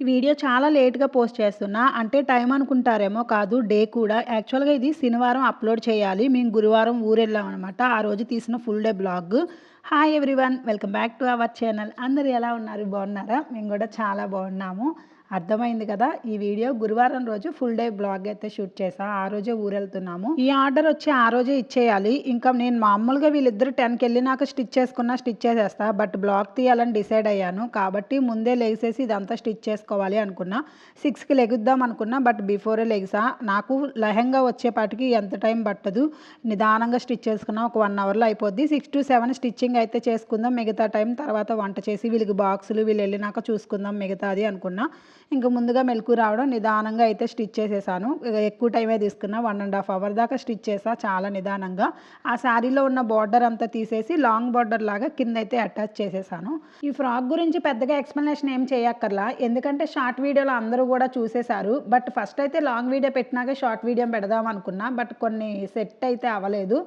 ఈ వీడియో చాలా లేట్‌గా పోస్ట్ చేస్తున్నా. అంటే టైం అనుకుంటారేమో కాదు డే కూడా. యాక్చువల్‌గా ఇది శనివారం అప్‌లోడ్ చేయాలి. మేము గురువారం ఊరెళ్ళామనమాట. ఆ రోజు తీసిన full day blog. Hi everyone welcome back to our channel. అందరు ఎలా ఉన్నారు? బాగున్నారా? మేము కూడా చాలా బాగున్నాము. అర్థమైంది కదా! ఈ వీడియో గురువారం రోజు ఫుల్ డే బ్లాగ్ అయితే షూట్ చేసా ఆ రోజే ఊరెళ్తున్నాము. ఈ ఆర్డర్ వచ్చి ఆ రోజే ఇచ్చేయాలి. ఇంకా నేను మామూలుగా వీళ్ళిద్దరు 10కి వెళ్ళినాక స్టిచ్ చేసుకున్నా స్టిచ్ చేసేస్తా. బట్ బ్లాగ్ తీయాలని డిసైడ్ అయ్యాను. కాబట్టి ముందే లెగిసేసి ఇదంతా స్టిచ్ చేసుకోవాలి అనుకున్నా. సిక్స్కి లెగుద్దాం అనుకున్నా. బట్ బిఫోరే లెగిసా. నాకు లెహెంగా వచ్చేపాటికి ఎంత టైం పట్టదు. నిదానంగా స్టిచ్ చేసుకున్నా ఒక వన్ అవర్‌లో అయిపోద్ది. 6-7 స్టిచ్చింగ్ అయితే చేసుకుందాం. మిగతా టైం తర్వాత వంట చేసి వీళ్ళకి బాక్సులు వీళ్ళు వెళ్ళినాక చూసుకుందాం మిగతాది అనుకున్నా. ఇంక ముందుగా మెలుకువ రావడం నిదానంగా అయితే స్టిచ్ చేసేసాను. ఎక్కువ టైమే తీసుకున్నా. 1 ½ అవర్ దాకా స్టిచ్ చేసా చాలా నిదానంగా. ఆ శారీలో ఉన్న బార్డర్ అంతా తీసేసి లాంగ్ బార్డర్ లాగా కింద అయితే అటాచ్ చేసేసాను. ఈ ఫ్రాక్ గురించి పెద్దగా ఎక్స్‌ప్లనేషన్ ఏం చేయక్కర్లా. ఎందుకంటే షార్ట్ వీడియోలో అందరూ కూడా చూసేశారు. బట్ ఫస్ట్ అయితే లాంగ్ వీడియో పెట్టినాక షార్ట్ వీడియో పెడదాం అనుకున్నా. బట్ కొన్ని సెట్ అయితే అవ్వలేదు.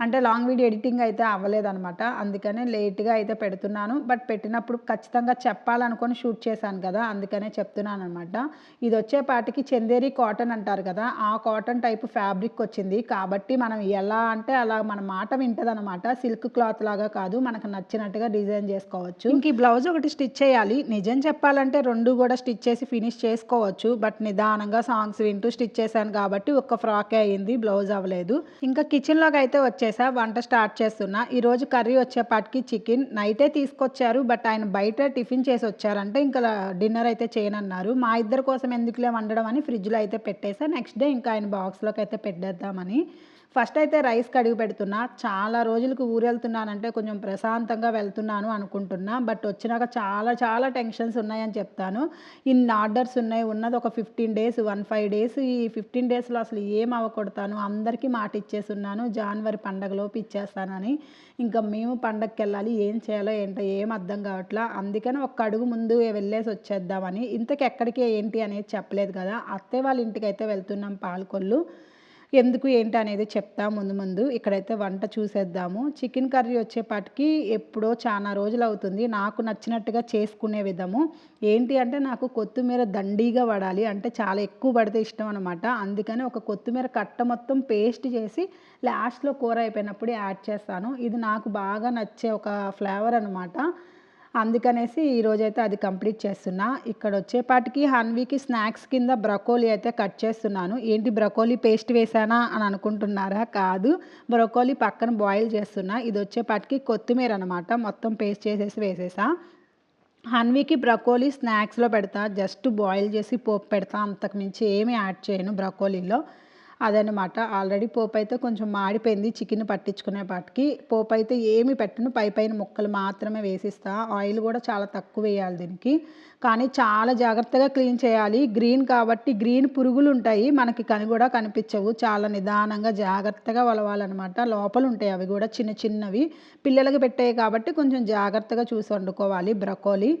అంటే లాంగ్ వీడియో ఎడిటింగ్ అయితే అవ్వలేదనమాట. అందుకనే లేట్‌గా అయితే పెడుతున్నాను. బట్ పెట్టినప్పుడు ఖచ్చితంగా చెప్పాలనుకొని షూట్ చేశాను కదా! అందుకనే చెప్తున్నాను అనమాట ఇది వచ్చే పాటికి చందేరి కాటన్ అంటారు కదా! ఆ కాటన్ టైప్ ఫ్యాబ్రిక్ వచ్చింది. కాబట్టి మనం ఎలా అంటే అలా మన మాట వింటదనమాట. సిల్క్ క్లాత్ లాగా కాదు. మనకు నచ్చినట్టుగా డిజైన్ చేసుకోవచ్చు. ఇంక ఈ బ్లౌజ్ ఒకటి స్టిచ్ చేయాలి. నిజం చెప్పాలంటే రెండు కూడా స్టిచ్ చేసి ఫినిష్ చేసుకోవచ్చు. బట్ నిదానంగా సాంగ్స్ వింటూ స్టిచ్ చేశాను కాబట్టి ఒక్క ఫ్రాకే అయింది. బ్లౌజ్ అవ్వలేదు. ఇంకా కిచెన్‌లోకి అయితే వచ్చి వచ్చేసా. వంట స్టార్ట్ చేస్తున్నా. ఈరోజు కర్రీ వచ్చేపాటికి చికెన్. నైటే తీసుకొచ్చారు. బట్ ఆయన బయట టిఫిన్ చేసి వచ్చారంటే ఇంకా డిన్నర్ అయితే చేయనన్నారు. మా ఇద్దరి కోసం ఎందుకులే వండడం అని ఫ్రిడ్జ్‌లో అయితే పెట్టేసా. నెక్స్ట్ డే ఇంకా ఆయన బాక్స్‌లోకి అయితే పెట్టేద్దామని. ఫస్ట్ అయితే రైస్ కడిగి పెడుతున్నా. చాలా రోజులకు ఊరెళ్తున్నానంటే కొంచెం ప్రశాంతంగా వెళ్తున్నాను అనుకుంటున్నా. బట్ వచ్చినాక చాలా చాలా టెన్షన్స్ ఉన్నాయని చెప్తాను. ఇన్ని ఆర్డర్స్ ఉన్నాయి. ఉన్నది ఒక 15 డేస్ 15 డేస్ ఈ 15 డేస్‌లో అసలు ఏం అవ్వకూడతాను అందరికీ మాట ఇచ్చేసున్నాను. జాన్వరి పండగలోపు ఇచ్చేస్తానని. ఇంకా మేము పండగకి వెళ్ళాలి ఏం చేయాలో ఏంటో ఏం అర్థం కావట్లా. అందుకని ఒక్క అడుగు ముందు వెళ్ళేసి వచ్చేద్దామని. ఇంతకెక్కడికి ఏంటి అనేది చెప్పలేదు కదా! అత్తయ్య వాళ్ళ ఇంటికి అయితే వెళ్తున్నాం పాలకొల్లు. ఎందుకు ఏంటి అనేది చెప్తా ముందు ముందు. ఇక్కడైతే వంట చూసేద్దాము. చికెన్ కర్రీ వచ్చేపాటికి ఎప్పుడో చాలా రోజులు అవుతుంది నాకు నచ్చినట్టుగా చేసుకునే విధము. ఏంటి అంటే నాకు కొత్తిమీర దండిగా పడాలి. అంటే చాలా ఎక్కువ పడితే ఇష్టం అనమాట. అందుకని ఒక కొత్తిమీర కట్ట మొత్తం పేస్ట్ చేసి లాస్ట్‌లో కూర అయిపోయినప్పుడు యాడ్ చేస్తాను. ఇది నాకు బాగా నచ్చే ఒక ఫ్లేవర్ అనమాట. అందుకనేసి ఈరోజైతే అది కంప్లీట్ చేస్తున్నా. ఇక్కడ వచ్చేపాటికి హన్వీకి స్నాక్స్ కింద బ్రొకోలీ అయితే కట్ చేస్తున్నాను. ఏంటి బ్రొకోలీ పేస్ట్ వేసానా అని అనుకుంటున్నారా? కాదు. బ్రొకోలీ పక్కన బాయిల్ చేస్తున్నా. ఇది వచ్చేపాటికి కొత్తిమీర అనమాట. మొత్తం పేస్ట్ చేసేసి వేసేసా. హన్వీకి బ్రొకోలీ స్నాక్స్‌లో పెడతా. జస్ట్ బాయిల్ చేసి పోపు పెడతా. అంతకు మించి ఏమి యాడ్ చేయను బ్రొకోలీలో. అదనమాట. ఆల్రెడీ పోపు అయితే కొంచెం మాడిపోయింది. చికెన్ పట్టించుకునే వాటికి పోపు అయితే ఏమి పెట్టను. పైపైన ముక్కలు మాత్రమే వేసిస్తా. ఆయిల్ కూడా చాలా తక్కువ వేయాలి దీనికి. కానీ చాలా జాగ్రత్తగా క్లీన్ చేయాలి. గ్రీన్ కాబట్టి గ్రీన్ పురుగులు ఉంటాయి మనకి కని కూడా కనిపించవు. చాలా నిదానంగా జాగ్రత్తగా వలవాలన్నమాట లోపల ఉంటాయి అవి కూడా చిన్న చిన్నవి. పిల్లలకి పెట్టాయి కాబట్టి కొంచెం జాగ్రత్తగా చూసి వండుకోవాలి బ్రొకోలీ.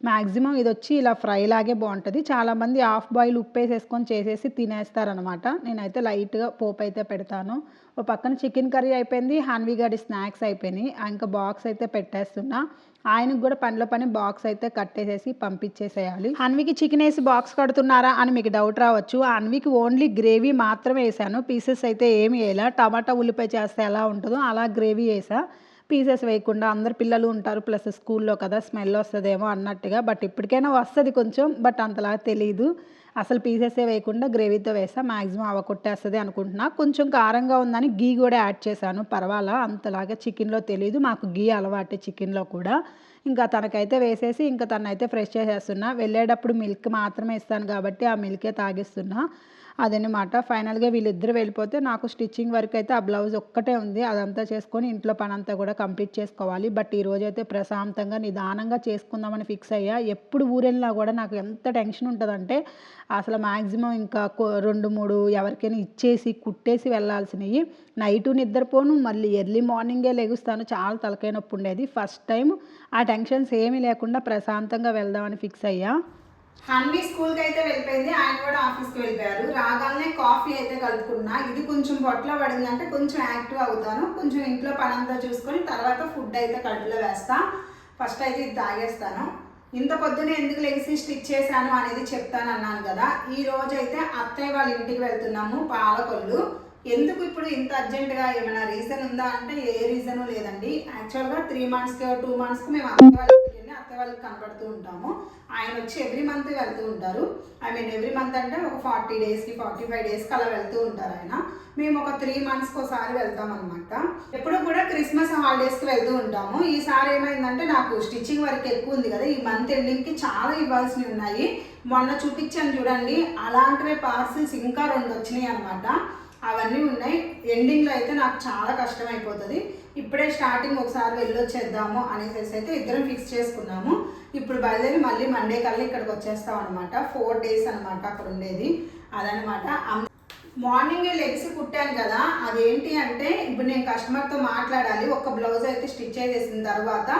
మాక్సిమం వచ్చి ఇలా ఫ్రై లాగే బాగుంటుంది చాలామంది హాఫ్ బాయిల్ ఉప్పేసేసుకొని చేసేసి తినేస్తారనమాట. నేనైతే లైట్‌గా పోపైతే పెడతాను. ఓ పక్కన చికెన్ కర్రీ అయిపోయింది. హన్వీ గారి స్నాక్స్ అయిపోయినాయి. ఇంకా బాక్స్ అయితే పెట్టేస్తున్నా. ఆయనకు కూడా పనిలో పని బాక్స్ అయితే కట్టేసేసి పంపించేసేయాలి. అన్వికి చికెన్ వేసి బాక్స్ కడుతున్నారా అని మీకు డౌట్ రావచ్చు. అన్వికి ఓన్లీ గ్రేవీ మాత్రమే వేసాను పీసెస్ అయితే ఏమి ఏయలా. టమాటా, ఉల్లిపాయ చేస్తే ఎలా ఉంటుందో అలా గ్రేవీ వేసా పీసెస్ వేయకుండా అందరు పిల్లలు ఉంటారు. ప్లస్ స్కూల్‌లో కదా! స్మెల్ వస్తుందేమో అన్నట్టుగా. బట్ ఇప్పటికైనా వస్తుంది కొంచెం. బట్ అంతలా తెలియదు అసలు పీసెసే వేయకుండా గ్రేవీతో వేసా. మాక్సిమం కొట్టేస్తుంది అనుకుంటున్నా. కొంచెం కారంగా ఉందని ఘీ కూడా యాడ్ చేశాను. పర్వాలా అంతలాగా చికెన్‌లో తెలియదు మాకు ఘీ అలవాటే చికెన్‌లో కూడా. ఇంకా తనకైతే వేసేసి ఇంకా తనైతే ఫ్రెష్ చేసేస్తున్నా. వెళ్ళేటప్పుడు మిల్క్ మాత్రమే ఇస్తాను కాబట్టి ఆ మిల్కే తాగిస్తున్నా. అదనమాట. ఫైనల్‌గా వీళ్ళిద్దరు వెళ్ళిపోతే నాకు స్టిచ్చింగ్ వర్క్ అయితే ఆ బ్లౌజ్ ఒక్కటే ఉంది. అదంతా చేసుకొని ఇంట్లో పని అంతా కూడా కంప్లీట్ చేసుకోవాలి. బట్ ఈరోజైతే ప్రశాంతంగా నిదానంగా చేసుకుందామని ఫిక్స్ అయ్యా. ఎప్పుడు ఊరెళ్ళినా కూడా నాకు ఎంత టెన్షన్ ఉంటుందంటే అసలు మ్యాక్సిమం ఇంకా రెండు మూడు ఎవరికైనా ఇచ్చేసి కుట్టేసి వెళ్ళాల్సినయి. నైటు నిద్రపోను. మళ్ళీ ఎర్లీ మార్నింగే లెగుస్తాను. చాలా తలకైనొప్పి ఉండేది. ఫస్ట్ టైం ఆ టెన్షన్స్ ఏమీ లేకుండా ప్రశాంతంగా వెళ్దామని ఫిక్స్ అయ్యా. హన్వీ స్కూల్‌కి అయితే వెళ్ళిపోయింది. ఆయన కూడా ఆఫీస్‌కి వెళ్ళిపోయారు. రాగానే కాఫీ అయితే కలుపుకున్నా. ఇది కొంచెం పొట్టలో పడిందంటే కొంచెం యాక్టివ్ అవుతాను. కొంచెం ఇంట్లో పనంతా చూసుకొని తర్వాత ఫుడ్ అయితే కడుపులో వేస్తా. ఫస్ట్ అయితే ఇది తాగేస్తాను. ఇంత పొద్దునే ఎందుకు లేచి స్టిచ్ చేశాను అనేది చెప్తాను అన్నాను కదా ఈ రోజు అయితే అత్తయ్య వాళ్ళ ఇంటికి వెళ్తున్నాము పాలకొల్లు ఎందుకు ఇప్పుడు ఇంత అర్జెంటుగా ఏమైనా రీజన్ ఉందా అంటే ఏ రీజను లేదండి యాక్చువల్గా త్రీ మంత్స్కి టూ మంత్స్కి మేము అత్తయ్య వాళ్ళకి కనబడుతూ ఉంటాము. ఆయన వచ్చి ఎవ్రీ మంత్ వెళ్తూ ఉంటారు. ఐ మీన్ ఎవ్రీ మంత్ అంటే ఒక ఫార్టీ డేస్కి ఫార్టీ ఫైవ్ డేస్కి అలా వెళ్తూ ఉంటారు ఆయన. మేము ఒక త్రీ మంత్స్కి ఒకసారి వెళ్తాం అనమాట ఎప్పుడు కూడా క్రిస్మస్ హాలిడేస్కి వెళ్తూ ఉంటాము. ఈసారి ఏమైందంటే నాకు స్టిచ్చింగ్ వర్క్ ఎక్కువ ఉంది కదా. ఈ మంత్ ఎండింగ్కి చాలా ఇవ్వాల్సినవి ఉన్నాయి. మొన్న చూపించాను చూడండి. అలాంటివే పార్సిల్స్ ఇంకా రెండు వచ్చినాయి అనమాట అవన్నీ ఉన్నాయి. ఎండింగ్లో అయితే నాకు చాలా కష్టం అయిపోతుంది ఇప్పుడే స్టార్టింగ్ ఒకసారి వెళ్ళొచ్చేద్దాము అనేసి అయితే ఇద్దరం ఫిక్స్ చేసుకున్నాము. ఇప్పుడు బయలుదేరి మళ్ళీ మండే కల్లా ఇక్కడికి వచ్చేస్తాం అనమాట ఫోర్ డేస్ అనమాట అక్కడ ఉండేది. అదనమాట మార్నింగ్ లెగ్స్ కుట్టాను కదా అదేంటి అంటే ఇప్పుడు నేను కస్టమర్తో మాట్లాడాలి. ఒక బ్లౌజ్ అయితే స్టిచ్ చేసేసిన తర్వాత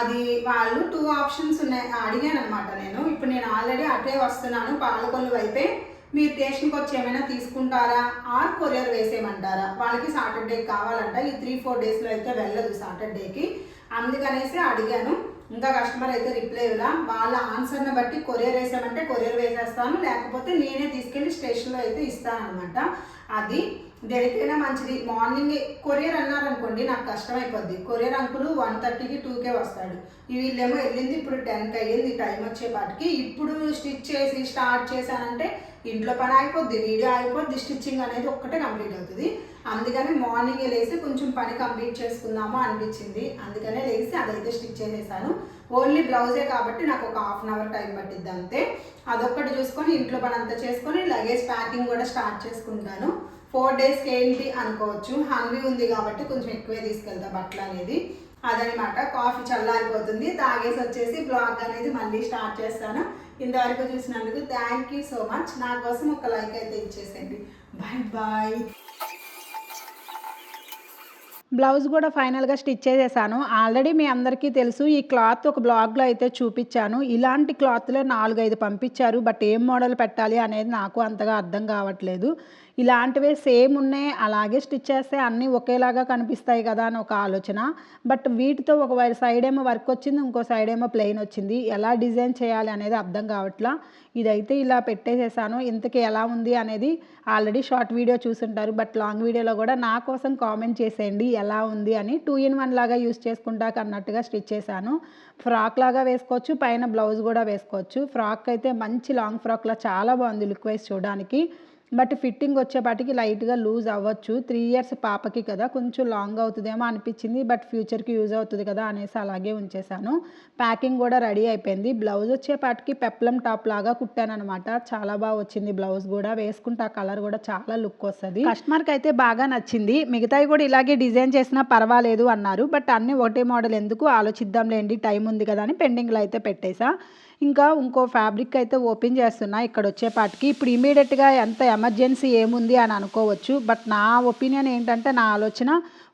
అది వాళ్ళు టూ ఆప్షన్స్ ఉన్నాయి. అడిగాను అనమాట నేను. ఇప్పుడు నేను ఆల్రెడీ అటే వస్తున్నాను. పాలకొల్లు వైపే మీరు స్టేషన్కి వచ్చి ఏమైనా తీసుకుంటారా? ఆర్ కొరియర్ వేసేయమంటారా? వాళ్ళకి సాటర్డే కావాలంట. ఈ త్రీ ఫోర్ డేస్లో అయితే వెళ్ళదు సాటర్డేకి. అందుకనేసి అడిగాను. ఇంకా కస్టమర్ అయితే రిప్లై ఇవ్వలా. వాళ్ళ ఆన్సర్ని బట్టి కొరియర్ వేసామంటే కొరియర్ వేసేస్తాను. లేకపోతే నేనే తీసుకెళ్ళి స్టేషన్లో అయితే ఇస్తాను అనమాట అది దేనికైనా మంచిది. మార్నింగ్ కొరియర్ అన్నారనుకోండి నాకు కష్టం అయిపోద్ది కొరియర్ అంకులు వన్ థర్టీకి టూకే వస్తాడు. వీళ్ళేమో వెళ్ళింది ఇప్పుడు టెన్కి అయ్యింది టైం వచ్చేపాటికి. ఇప్పుడు స్టిచ్ చేసి స్టార్ట్ చేశానంటే ఇంట్లో పని అయిపోద్ది వీడియో అయిపోద్ది స్టిచ్చింగ్ అనేది ఒక్కటే కంప్లీట్ అవుతుంది. అందుకని మార్నింగ్ లేసి కొంచెం పని కంప్లీట్ చేసుకుందాము అనిపించింది. అందుకనే లేచి అదైతే స్టిచ్ చేసేసాను. ఓన్లీ బ్లౌజే కాబట్టి నాకు ఒక హాఫ్ అన్ అవర్ టైం పట్టిద్ది అంతే. అదొక్కటి చూసుకొని ఇంట్లో పని అంతా చేసుకొని లగేజ్ ప్యాకింగ్ కూడా స్టార్ట్ చేసుకుంటాను. ఫోర్ డేస్కి ఏంటి అనుకోవచ్చు. హంగ్రీ ఉంది కాబట్టి కొంచెం ఎక్కువే తీసుకెళ్తా బట్టలు అనేది. అదనమాట. కాఫీ చల్లారిపోతుంది. తాగేసి వచ్చేసి బ్లాగ్ అనేది మళ్ళీ స్టార్ట్ చేస్తాను. ఇంతవరకు చూసినందుకు థ్యాంక్ యూ సో మచ్ నా కోసం ఒక లైక్ అయితే ఇచ్చేసేయండి. బాయ్ బాయ్ బ్లౌజ్ కూడా ఫైనల్గా స్టిచ్ చేసేసాను. ఆల్రెడీ మీ అందరికీ తెలుసు ఈ క్లాత్ ఒక బ్లాగ్లో అయితే చూపించాను. ఇలాంటి క్లాత్లో నాలుగైదు పంపించారు బట్ ఏం మోడల్ పెట్టాలి అనేది నాకు అంతగా అర్థం కావట్లేదు. ఇలాంటివే సేమ్ ఉన్నాయి అలాగే స్టిచ్ చేస్తే అన్నీ ఒకేలాగా కనిపిస్తాయి కదా అని ఒక ఆలోచన. బట్ వీటితో ఒక సైడ్ ఏమో వర్క్ వచ్చింది ఇంకో సైడ్ ఏమో ప్లెయిన్ వచ్చింది. ఎలా డిజైన్ చేయాలి అనేది అర్థం కావట్లా. ఇదైతే ఇలా పెట్టేసేసాను. ఇంతకీ ఎలా ఉంది అనేది ఆల్రెడీ షార్ట్ వీడియో చూసుంటారు. బట్ లాంగ్ వీడియోలో కూడా నా కోసం కామెంట్ చేసేయండి ఎలా ఉంది అని. టూ ఇన్ వన్ లాగా యూస్ చేసుకుంటాక అన్నట్టుగా స్టిచ్ చేశాను. ఫ్రాక్ లాగా వేసుకోవచ్చు పైన బ్లౌజ్ కూడా వేసుకోవచ్చు. ఫ్రాక్ అయితే మంచి లాంగ్ ఫ్రాక్లా చాలా బాగుంది లుక్ వైజ్ చూడడానికి. బట్ ఫిట్టింగ్ వచ్చేపాటికి లైట్గా లూజ్ అవ్వచ్చు. త్రీ ఇయర్స్ పాపకి కదా కొంచెం లాంగ్ అవుతుందేమో అనిపించింది. బట్ ఫ్యూచర్కి యూజ్ అవుతుంది కదా అనేసి అలాగే ఉంచేసాను ప్యాకింగ్ కూడా రెడీ అయిపోయింది. బ్లౌజ్ వచ్చేపాటికి పెప్లం టాప్ లాగా కుట్టాను అనమాట చాలా బాగా వచ్చింది బ్లౌజ్ కూడా. వేసుకుంటే ఆ కలర్ కూడా చాలా లుక్ వస్తుంది. కస్టమర్కి అయితే బాగా నచ్చింది. మిగతావి కూడా ఇలాగే డిజైన్ చేసినా పర్వాలేదు అన్నారు. బట్ అన్ని ఒకటే మోడల్ ఎందుకు? ఆలోచిద్దాంలేండి. టైం ఉంది కదా అని పెండింగ్లో అయితే పెట్టేశా ఇంకా ఇంకో ఫ్యాబ్రిక్ అయితే ఓపెన్ చేస్తున్నా ఇక్కడ వచ్చేపాటికి ఇప్పుడు ఇమీడియట్గా ఎంత ఎమర్జెన్సీ ఏముంది అని అనుకోవచ్చు. బట్ నా ఒపీనియన్ ఏంటంటే నా ఆలోచన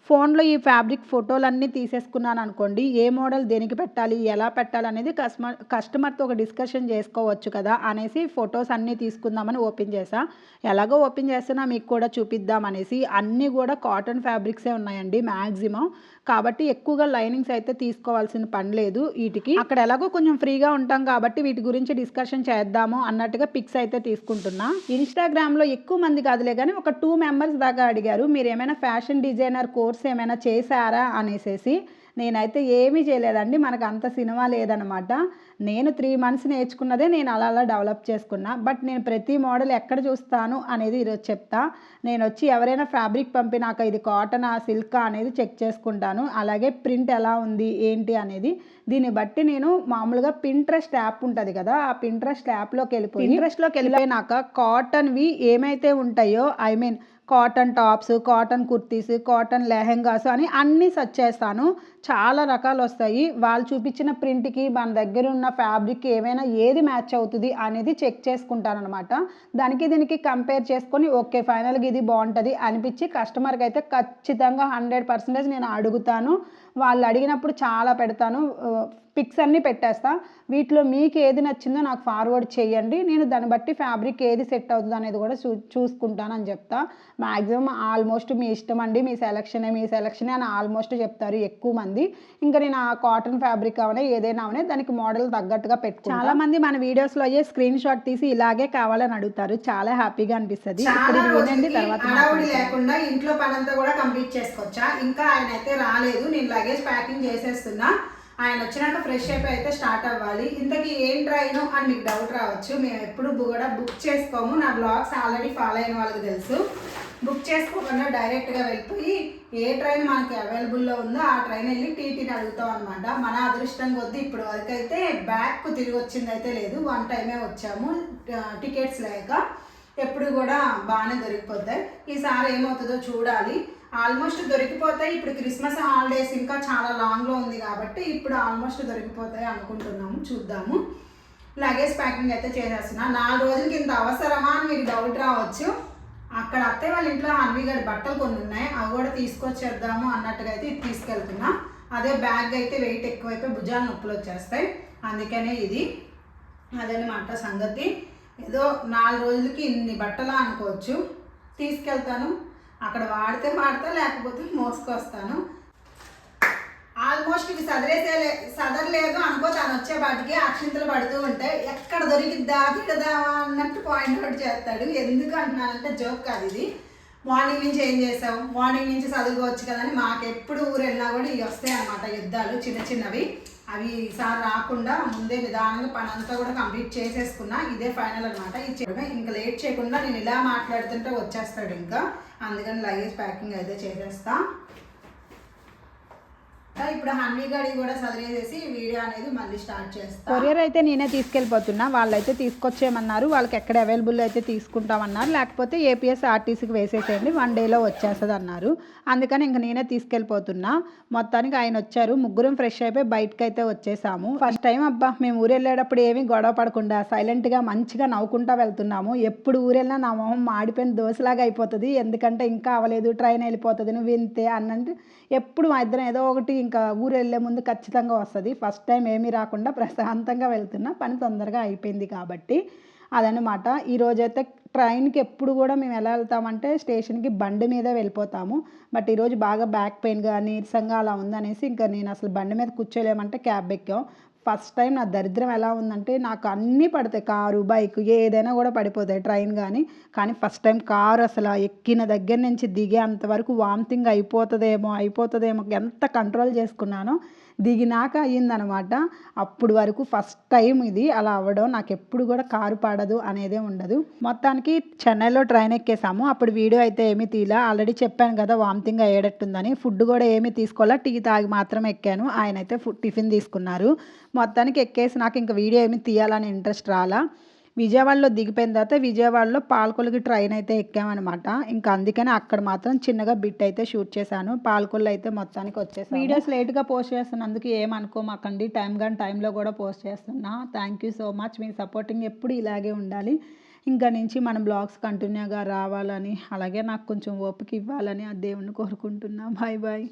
ఫోన్లో ఈ ఫ్యాబ్రిక్ ఫోటోలన్నీ తీసేసుకున్నాను అనుకోండి ఏ మోడల్ దేనికి పెట్టాలి ఎలా పెట్టాలి అనేది కస్టమర్ కస్టమర్తో ఒక డిస్కషన్ చేసుకోవచ్చు కదా అనేసి ఫొటోస్ అన్నీ తీసుకుందామని ఓపెన్ చేసా. ఎలాగో ఓపెన్ చేస్తున్నా మీకు కూడా చూపిద్దాం అనేసి అన్నీ కూడా కాటన్ ఫ్యాబ్రిక్సే ఉన్నాయండి మ్యాక్సిమం కాబట్టి ఎక్కువగా లైనింగ్స్ అయితే తీసుకోవాల్సిన పని లేదు వీటికి. అక్కడ ఎలాగో కొంచెం ఫ్రీగా ఉంటాం కాబట్టి వీటి గురించి డిస్కషన్ చేద్దాము అన్నట్టుగా పిక్స్ అయితే తీసుకుంటున్నా. ఇన్స్టాగ్రామ్లో ఎక్కువ మంది కాదులే కానీ ఒక టూ మెంబర్స్ దాకా అడిగారు. మీరు ఏమైనా ఫ్యాషన్ డిజైనర్ కోర్స్ ఏమైనా చేశారా అనేసి నేనైతే ఏమీ చేయలేదండి. మనకు అంత సినిమా లేదనమాట. నేను త్రీ మంత్స్ నేర్చుకున్నదే నేను అలా అలా డెవలప్ చేసుకున్నా బట్ నేను ప్రతి మోడల్ ఎక్కడ చూస్తాను అనేది ఈరోజు చెప్తా. నేను వచ్చి ఎవరైనా ఫ్యాబ్రిక్ పంపినాక ఇది కాటన్ ఆ సిల్క్ అనేది చెక్ చేసుకుంటాను. అలాగే ప్రింట్ ఎలా ఉంది ఏంటి అనేది. దీన్ని బట్టి నేను మామూలుగా పింట్రెస్ట్ యాప్ ఉంటుంది కదా ఆ పింట్రెస్ట్ యాప్లోకి వెళ్ళిపోయి పింట్రెస్ట్లోకి వెళ్ళిపోయినాక కాటన్వి ఏమైతే ఉంటాయో I mean cotton tops cotton kurtis cotton lehengas అని అన్నీ సెర్చ్ చేస్తాను. చాలా రకాలు వస్తాయి. వాళ్ళు చూపించిన ప్రింట్కి మన దగ్గర ఉన్న ఫ్యాబ్రిక్ ఏమైనా ఏది మ్యాచ్ అవుతుంది అనేది చెక్ చేసుకుంటాను అనమాట దానికి దీనికి కంపేర్ చేసుకొని ఓకే ఫైనల్గా ఇది బాగుంటుంది అనిపించి కస్టమర్కి అయితే ఖచ్చితంగా హండ్రెడ్ పర్సెంటేజ్ నేను అడుగుతాను. వాళ్ళు అడిగినప్పుడు చాలా పెడతాను. పిక్స్ అన్నీ పెట్టేస్తా. వీటిలో మీకు ఏది నచ్చిందో నాకు ఫార్వర్డ్ చేయండి. నేను దాన్ని బట్టి ఫ్యాబ్రిక్ ఏది సెట్ అవుతుంది అనేది కూడా చూ చూసుకుంటానని చెప్తా. మ్యాక్సిమం ఆల్మోస్ట్ మీ ఇష్టం అండి. మీ సెలక్షనే మీ సెలక్షనే అని ఆల్మోస్ట్ చెప్తారు ఎక్కువ మంది. ఇంకా నేను ఆ కాటన్ ఫ్యాబ్రిక్ అవనే ఏదైనా అవనే దానికి మోడల్ తగ్గట్టుగా పెట్టుకుంటా. చాలా మంది మన వీడియోస్లో అయ్యే స్క్రీన్ షాట్ తీసి ఇలాగే కావాలని అడుగుతారు. చాలా హ్యాపీగా అనిపిస్తుంది. వినండి తర్వాత. లేకుండా ఇంట్లో పనంతా కూడా కంప్లీట్ చేసుకోవచ్చా? ఇంకా ఆయన అయితే రాలేదు. నేను లగేజ్ ప్యాకింగ్ చేసేస్తున్నా. ఆయన వచ్చినాక ఫ్రెష్ అయిపోయి అయితే స్టార్ట్ అవ్వాలి. ఇంతకీ ఏం ట్రైను అని మీకు డౌట్ రావచ్చు. మేము ఎప్పుడు కూడా బుక్ చేసుకోము. నా బ్లాగ్స్ ఆల్రెడీ ఫాలో అయిన వాళ్ళకి తెలుసు. బుక్ చేసుకోకుండా డైరెక్ట్గా వెళ్ళిపోయి ఏ ట్రైన్ మనకి అవైలబుల్లో ఉందో ఆ ట్రైన్ వెళ్ళి టీటీని అడుగుతాం అనమాట మన అదృష్టం కొద్దీ ఇప్పుడు వరకు అయితే బ్యాక్ తిరిగి వచ్చింది అయితే లేదు. వన్ టైమే వచ్చాము. టికెట్స్ లేక ఎప్పుడు కూడా బాగానే దొరికిపోతాయి. ఈసారి ఏమవుతుందో చూడాలి. ఆల్మోస్ట్ దొరికిపోతాయి. ఇప్పుడు క్రిస్మస్ హాలిడేస్ ఇంకా చాలా లాంగ్లో ఉంది కాబట్టి ఇప్పుడు ఆల్మోస్ట్ దొరికిపోతాయి అనుకుంటున్నాము చూద్దాము. లగేజ్ ప్యాకింగ్ అయితే చేసేస్తున్నా. నాలుగు రోజులకి ఇంత అవసరమా అని మీకు డౌట్ రావచ్చు. అక్కడ అత్తయ్య వాళ్ళ ఇంట్లో హన్వీగడ్ బట్టలు కొన్ని ఉన్నాయి. అవి కూడా తీసుకొచ్చేద్దాము అన్నట్టుగా అయితే ఇది తీసుకెళ్తున్నా. అదే బ్యాగ్ అయితే వెయిట్ ఎక్కువైపోయి భుజాలు నొప్పులు వచ్చేస్తాయి. అందుకనే ఇది. అదనమాట సంగతి. ఏదో నాలుగు రోజులకి ఇన్ని బట్టలా అనుకోవచ్చు. తీసుకెళ్తాను. అక్కడ వాడితే వాడతా లేకపోతే మోసుకొస్తాను. ఆల్మోస్ట్ ఇవి సదరేసే సదరలేదు అనుకో తను వచ్చే వాటికి అక్షింతలు పడుతూ ఉంటాయి ఎక్కడ దొరికిద్దా తిడదామా అన్నట్టు పాయింట్ అవుట్ చేస్తాడు. ఎందుకు అంటున్నానంటే జోక్ కాదు ఇది. మార్నింగ్ నుంచి ఏం చేసావు? మార్నింగ్ నుంచి చదువుకోవచ్చు కదా అని మాకు ఎప్పుడు ఊరు వెళ్ళినా కూడా ఇవి వస్తాయి అన్నమాట యుద్ధాలు చిన్న చిన్నవి. అవి ఈసారి రాకుండా ముందే నిదానంగా పని అంతా కూడా కంప్లీట్ చేసేసుకున్నా ఇదే ఫైనల్ అనమాట ఇది చేయడమే ఇంకా లేట్ చేయకుండా నేను ఇలా మాట్లాడుతుంటే వచ్చేస్తాడు ఇంకా. అందుకని లగేజ్ ప్యాకింగ్ అయితే చేసేస్తాను ఇప్పుడు హన్వీ గడి కూడా చదివేసేసి వీడియో అనేది మళ్ళీ స్టార్ట్ చేస్తాను కొరియర్ అయితే నేనే తీసుకెళ్ళిపోతున్నా. వాళ్ళైతే తీసుకొచ్చేయమన్నారు. వాళ్ళకి ఎక్కడ అవైలబుల్ అయితే తీసుకుంటామన్నారు. లేకపోతే ఏపీఎస్ ఆర్టీసీకి వేసేసేయండి. వన్ డేలో వచ్చేస్తుంది అన్నారు అందుకని ఇంక నేనే తీసుకెళ్ళిపోతున్నా. మొత్తానికి ఆయన వచ్చారు. ముగ్గురం ఫ్రెష్ అయిపోయి బయటకు అయితే వచ్చేసాము. ఫస్ట్ టైం అబ్బా మేము ఊరు వెళ్ళేటప్పుడు ఏమీ గొడవ పడకుండా సైలెంట్గా మంచిగా నవ్వుకుంటా వెళ్తున్నాము. ఎప్పుడు ఊరెళ్ళినా నా మొహం మాడిపోయిన దోశలాగా అయిపోతుంది. ఎందుకంటే ఇంకా అవ్వలేదు ట్రైన్ వెళ్ళిపోతుంది. నువ్వు వింతే అన్నట్టు ఎప్పుడు మా ఇద్దరం ఏదో ఒకటి ఇంకా ఊరు వెళ్ళే ముందు ఖచ్చితంగా వస్తుంది. ఫస్ట్ టైం ఏమీ రాకుండా ప్రశాంతంగా వెళ్తున్నా. పని తొందరగా అయిపోయింది కాబట్టి అదనమాట ఈరోజైతే ట్రైన్కి ఎప్పుడు కూడా మేము ఎలా వెళ్తామంటే స్టేషన్కి బండి మీద వెళ్ళిపోతాము. బట్ ఈరోజు బాగా బ్యాక్ పెయిన్గా నీరసంగా అలా ఉందనేసి ఇంకా నేను అసలు బండి మీద కూర్చోలేమంటే క్యాబ్ ఎక్కాం. ఫస్ట్ టైం నా దరిద్రం ఎలా ఉందంటే నాకు అన్నీ పడతాయి. కారు బైక్ ఏదైనా కూడా పడిపోతాయి ట్రైన్ కానీ కానీ ఫస్ట్ టైం కారు అసలు ఎక్కిన దగ్గర నుంచి దిగేంత వరకు వామిటింగ్ అయిపోతుందేమో అయిపోతుందేమో ఎంత కంట్రోల్ చేసుకున్నానో. దిగినాక అయ్యిందనమాట. అప్పుడు వరకు ఫస్ట్ టైం ఇది అలా అవ్వడం. నాకు ఎప్పుడు కూడా కారు పడదు అనేదే ఉండదు. మొత్తానికి చెన్నైలో ట్రైన్ ఎక్కేసాము. అప్పుడు వీడియో అయితే ఏమీ తీలా. ఆల్రెడీ చెప్పాను కదా వామిటింగ్ అయ్యేటట్టుందని. ఫుడ్ కూడా ఏమీ తీసుకోవాలా. టీ తాగి మాత్రం ఎక్కాను. ఆయన అయితే ఫుడ్ టిఫిన్ తీసుకున్నారు. మొత్తానికి ఎక్కేసి నాకు ఇంకా వీడియో ఏమీ తీయాలని ఇంట్రెస్ట్ రాలా. విజయవాడలో దిగిపోయిన తర్వాత విజయవాడలో పాలకొల్లుకి ట్రైన్ అయితే ఎక్కామన్నమాట. ఇంకా అందుకని అక్కడ మాత్రం చిన్నగా బిట్ అయితే షూట్ చేశాను. పాలకొల్లు అయితే మొత్తానికి వచ్చేసాను. వీడియోస్ లేట్గా పోస్ట్ చేస్తున్నందుకు ఏమనుకోమాకండి. టైం కానీ టైంలో కూడా పోస్ట్ చేస్తున్నా. థ్యాంక్ యూ సో మచ్ మీ సపోర్టింగ్ ఎప్పుడు ఇలాగే ఉండాలి. ఇంకా నుంచి మన బ్లాగ్స్ కంటిన్యూగా రావాలని అలాగే నాకు కొంచెం ఓపిక ఇవ్వాలని ఆ దేవుణ్ణి కోరుకుంటున్నా. Bye bye